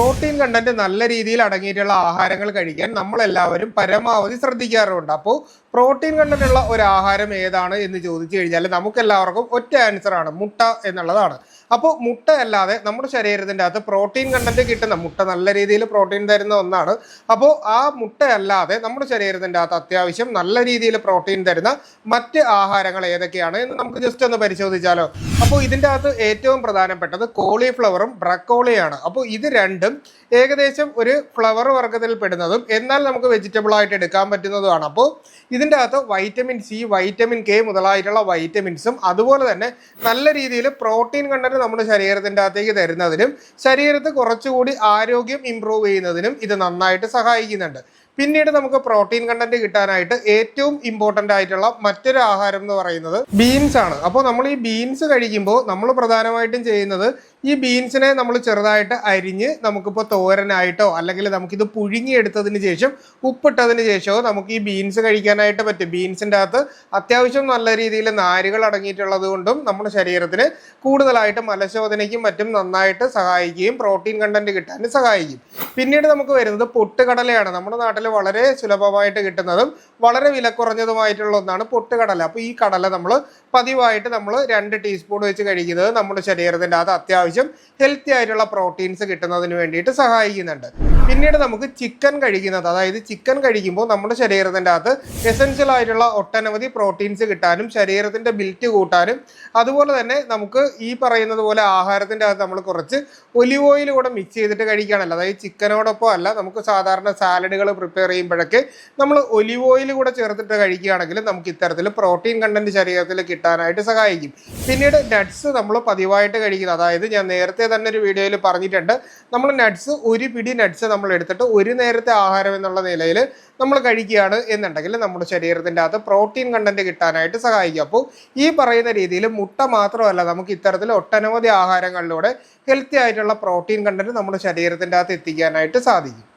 Protein content നല്ല രീതിയിൽ അടങ്ങിയിട്ടുള്ള ആഹാരങ്ങൾ കഴിക്കാൻ നമ്മളെല്ലാവരും പരമാവധി ശ്രദ്ധിക്കാറുണ്ട്. അപ്പോൾ പ്രോട്ടീൻ കണ്ടന്റ് ഉള്ള ഒരു ആഹാരം ഏതാണ് എന്ന് ചോദിച്ചു കഴിഞ്ഞാൽ നമുക്കെല്ലാവർക്കും ഒറ്റ ആൻസർ ആണ് മുട്ട എന്നുള്ളതാണ്. അപ്പോൾ മുട്ടയല്ലാതെ നമ്മുടെ ശരീരത്തിന്റെ അകത്ത് പ്രോട്ടീൻ കണ്ടന്റ് കിട്ടുന്ന മുട്ട നല്ല രീതിയിൽ പ്രോട്ടീൻ തരുന്ന ഒന്നാണ്. അപ്പോൾ ആ മുട്ടയല്ലാതെ നമ്മുടെ ശരീരത്തിന്റെ അകത്ത് അത്യാവശ്യം നല്ല രീതിയിൽ പ്രോട്ടീൻ തരുന്ന മറ്റ് ആഹാരങ്ങൾ ഏതൊക്കെയാണ് എന്ന് നമുക്ക് ജസ്റ്റ് ഒന്ന് പരിശോധിച്ചാലോ. അപ്പോൾ ഇതിന്റെ അകത്ത് ഏറ്റവും പ്രധാനപ്പെട്ടത് കോളിഫ്ലവറും ബ്രക്കോളിയാണ്. അപ്പോൾ ഇത് രണ്ടും ഏകദേശം ഒരു ഫ്ലവർ വർഗത്തിൽ പെടുന്നതും എന്നാൽ നമുക്ക് വെജിറ്റബിൾ ആയിട്ട് എടുക്കാൻ പറ്റുന്നതുമാണ്. അപ്പോൾ ഇതിന്റെ അകത്ത് വൈറ്റമിൻ സി വൈറ്റമിൻ കെ മുതലായിട്ടുള്ള വൈറ്റമിൻസും അതുപോലെ തന്നെ നല്ല രീതിയിൽ പ്രോട്ടീൻ കണ്ടന്റ് നമ്മുടെ ശരീരത്തിന്റെ അകത്തേക്ക് തരുന്നതിനും ശരീരത്തെ കുറച്ചുകൂടി ആരോഗ്യം ഇമ്പ്രൂവ് ചെയ്യുന്നതിനും ഇത് നന്നായിട്ട് സഹായിക്കുന്നുണ്ട്. പിന്നീട് നമുക്ക് പ്രോട്ടീൻ കണ്ടന്റ് കിട്ടാനായിട്ട് ഏറ്റവും ഇമ്പോർട്ടന്റ് ആയിട്ടുള്ള മറ്റൊരു ആഹാരം എന്ന് പറയുന്നത് ബീൻസ് ആണ്. അപ്പോൾ നമ്മൾ ഈ ബീൻസ് കഴിക്കുമ്പോൾ നമ്മൾ പ്രധാനമായിട്ടും ചെയ്യുന്നത് ഈ ബീൻസിനെ നമ്മൾ ചെറുതായിട്ട് അരിഞ്ഞ് നമുക്കിപ്പോൾ തോരനായിട്ടോ അല്ലെങ്കിൽ നമുക്കിത് പുഴുങ്ങിയെടുത്തതിന് ശേഷം ഉപ്പിട്ടതിന് ശേഷമോ നമുക്ക് ഈ ബീൻസ് കഴിക്കാനായിട്ട് പറ്റും. ബീൻസിന്റെ അകത്ത് അത്യാവശ്യം നല്ല രീതിയിൽ നാരുകൾ അടങ്ങിയിട്ടുള്ളത് കൊണ്ടും നമ്മുടെ ശരീരത്തിന് കൂടുതലായിട്ട് മലശോധനയ്ക്കും മറ്റും നന്നായിട്ട് സഹായിക്കുകയും പ്രോട്ടീൻ കണ്ടന്റ് കിട്ടാനും സഹായിക്കും. പിന്നീട് നമുക്ക് വരുന്നത് പൊട്ടുകടലയാണ്. നമ്മുടെ നാട്ടിൽ വളരെ സുലഭമായിട്ട് കിട്ടുന്നതും വളരെ വിലക്കുറഞ്ഞതുമായിട്ടുള്ള ഒന്നാണ് പൊട്ടുകടല. അപ്പോൾ ഈ കടല നമ്മൾ പതിവായിട്ട് നമ്മൾ രണ്ട് ടീസ്പൂൺ വെച്ച് കഴിക്കുന്നത് നമ്മുടെ ശരീരത്തിന്റെ അത് അത്യാവശ്യം ഹെൽത്തി ആയിട്ടുള്ള പ്രോട്ടീൻസ് കിട്ടുന്നതിന് വേണ്ടിയിട്ട് സഹായിക്കുന്നുണ്ട്. പിന്നീട് നമുക്ക് ചിക്കൻ കഴിക്കുന്നത് അതായത് ചിക്കൻ കഴിക്കുമ്പോൾ നമ്മുടെ ശരീരത്തിന്റെ അകത്ത് എസെൻഷ്യൽ ആയിട്ടുള്ള ഒട്ടനവധി പ്രോട്ടീൻസ് കിട്ടാനും ശരീരത്തിന്റെ ബിൽറ്റ് കൂട്ടാനും അതുപോലെ തന്നെ നമുക്ക് ഈ പറയുന്നത് പോലെ ആഹാരത്തിന്റെ അകത്ത് നമ്മൾ കുറച്ച് ഒലിവ് ഓയിൽ കൂടെ മിക്സ് ചെയ്തിട്ട് കഴിക്കുകയാണല്ലോ. അതായത് ചിക്കനോടൊപ്പം അല്ല നമുക്ക് സാധാരണ സാലഡുകൾ പ്രിപ്പയർ ചെയ്യുമ്പോഴൊക്കെ നമ്മൾ ഒലിവ് ഓയിൽ കൂടെ ചേർത്തിട്ട് കഴിക്കുകയാണെങ്കിൽ നമുക്ക് ഇത്തരത്തിൽ പ്രോട്ടീൻ കണ്ടന്റ് ശരീരത്തിൽ കിട്ടാനായിട്ട് സഹായിക്കും. പിന്നീട് നട്ട്സ് നമ്മൾ പതിവായിട്ട് കഴിക്കുന്നത്. അതായത് ഞാൻ നേരത്തെ തന്നെ ഒരു വീഡിയോയിൽ പറഞ്ഞിട്ടുണ്ട്. നമ്മൾ നട്ട്സ് ഒരു പിടി നട്ട്സ് നമ്മൾ എടുത്തിട്ട് ഒരു നേരത്തെ ആഹാരം എന്നുള്ള നിലയിൽ നമ്മൾ കഴിക്കുകയാണ് എന്നുണ്ടെങ്കിൽ നമ്മുടെ ശരീരത്തിന്റെ അകത്ത് പ്രോട്ടീൻ കണ്ടന്റ് കിട്ടാനായിട്ട് സഹായിക്കും. അപ്പോൾ ഈ പറയുന്ന രീതിയിൽ മുട്ട മാത്രമല്ല നമുക്ക് ഇത്തരത്തിൽ ഒട്ടനവധി ആഹാരങ്ങളിലൂടെ ഹെൽത്തി ആയിട്ടുള്ള പ്രോട്ടീൻ കണ്ടന്റ് നമ്മുടെ ശരീരത്തിന്റെ അകത്ത് എത്തിക്കാനായിട്ട് സാധിക്കും.